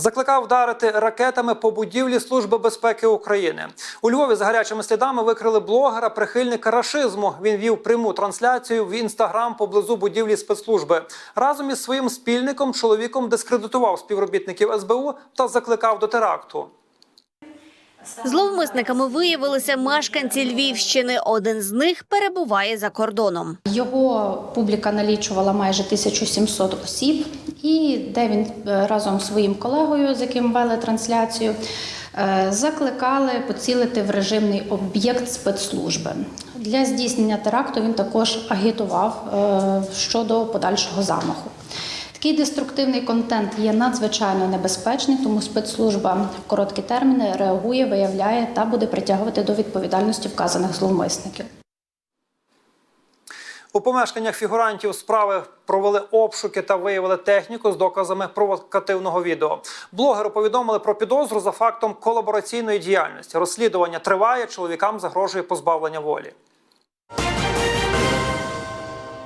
Закликав вдарити ракетами по будівлі Служби безпеки України. У Львові за гарячими слідами викрили блогера, прихильника рашизму. Він вів пряму трансляцію в інстаграм поблизу будівлі спецслужби. Разом із своїм спільником чоловіком дискредитував співробітників СБУ та закликав до теракту. Зловмисниками виявилися мешканці Львівщини. Один з них перебуває за кордоном. Його публіка налічувала майже 1700 осіб, і де він е, разом з своїм колегою, з яким вели трансляцію, е, закликали поцілити в режимний об'єкт спецслужби. Для здійснення теракту він також агітував е, щодо подальшого замаху. Такий деструктивний контент є надзвичайно небезпечний, тому спецслужба в короткі терміни реагує, виявляє та буде притягувати до відповідальності вказаних зловмисників. У помешканнях фігурантів справи провели обшуки та виявили техніку з доказами провокативного відео. Блогеру повідомили про підозру за фактом колабораційної діяльності. Розслідування триває. Чоловікам загрожує позбавлення волі.